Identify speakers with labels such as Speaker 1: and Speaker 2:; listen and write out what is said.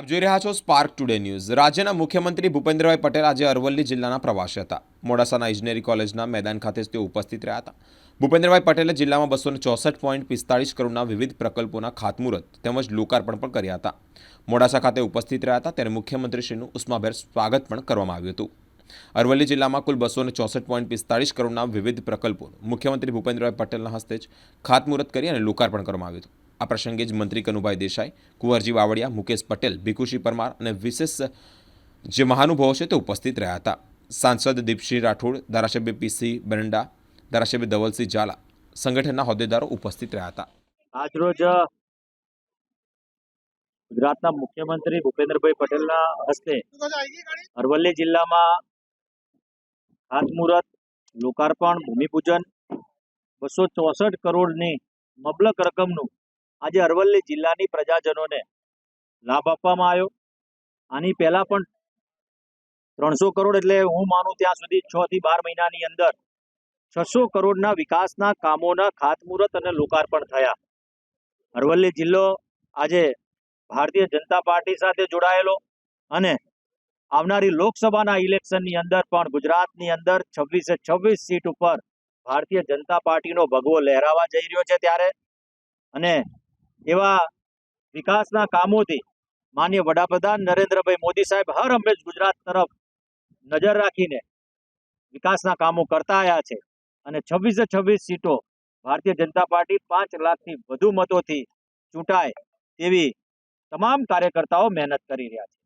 Speaker 1: આપ જોઈ રહ્યા છો સ્પાર્ક ટુડે ન્યૂઝ રાજ્યના મુખ્યમંત્રી ભૂપેન્દ્રભાઈ પટેલ આજે અરવલ્લી જિલ્લાના પ્રવાસે હતા. મોડાસાના ઇજનેરી કોલેજના મેદાન ખાતે તેઓ ઉપસ્થિત રહ્યા હતા. ભૂપેન્દ્રભાઈ પટેલે જિલ્લામાં બસો ચોસઠ પોઈન્ટ પિસ્તાળીસ કરોડના વિવિધ પ્રકલ્પોના ખાતમુહૂર્ત તેમજ લોકાર્પણ પણ કર્યા હતા. મોડાસા ખાતે ઉપસ્થિત રહ્યા હતા ત્યારે મુખ્યમંત્રીશ્રીનું ઉષ્માભેર સ્વાગત પણ કરવામાં આવ્યું હતું. અરવલ્લી જિલ્લામાં કુલ બસો ચોસઠ પોઈન્ટ પિસ્તાળીસ કરોડના વિવિધ પ્રકલ્પો મુખ્યમંત્રી ભૂપેન્દ્રભાઈ પટેલના હસ્તે જ ખાતમુહૂર્ત કરી અને લોકાર્પણ કરવામાં આવ્યું હતું. આ પ્રસંગે જ મંત્રી કનુભાઈ દેસાઈ, કુંવરજી બાવળિયા મુકેશ પટેલ ભીખુસિંહ પરમાર અને વિશેષ જે મહાનુભાવો છે તે ઉપસ્થિત રહ્યા હતા. સાંસદ દીપસિંહ રાઠોડ, ધારાસભ્ય પીસી બરંડા, ધારાસભ્ય ધવલસિંહ ઝાલા સંગઠનના હોદ્દેદારો ઉપસ્થિત રહ્યા હતા.
Speaker 2: આજરોજ ગુજરાતના મુખ્યમંત્રી ભૂપેન્દ્રભાઈ પટેલના હસ્તે અરવલ્લી જિલ્લામાં ખાતમુહૂર્ત, લોકાર્પણ, ભૂમિપૂજન બસો ચોસઠ કરોડની મબલક રકમનું આજે અરવલ્લી જિલ્લાની પ્રજાજનોને લાભ આપવામાં આવ્યો. આની પહેલા પણ ત્રણસો કરોડ એટલે હું માનું ત્યાં સુધી છ થી બાર મહિનાની અંદર છસો કરોડના વિકાસના કામોના ખાતમુહૂર્ત અને લોકાર્પણ થયા. અરવલ્લી જિલ્લો આજે ભારતીય જનતા પાર્ટી સાથે જોડાયેલો અને આવનારી લોકસભાના ઇલેક્શનની અંદર પણ ગુજરાતની અંદર છવ્વીસે છવ્વીસ સીટ ઉપર ભારતીય જનતા પાર્ટીનો ભગવો લહેરાવા જઈ રહ્યો છે ત્યારે. અને એવા વિકાસના કામોથી માન્ય વડાપ્રધાન નરેન્દ્રભાઈ મોદી સાહેબ હર હંમેશ ગુજરાત તરફ નજર રાખીને વિકાસના કામો કરતા આવ્યા છે. અને છવ્વીસે છવ્વીસ સીટો ભારતીય જનતા પાર્ટી પાંચ લાખથી વધુ મતોથી ચૂંટાય તેવી તમામ કાર્યકર્તાઓ મહેનત કરી રહ્યા છે.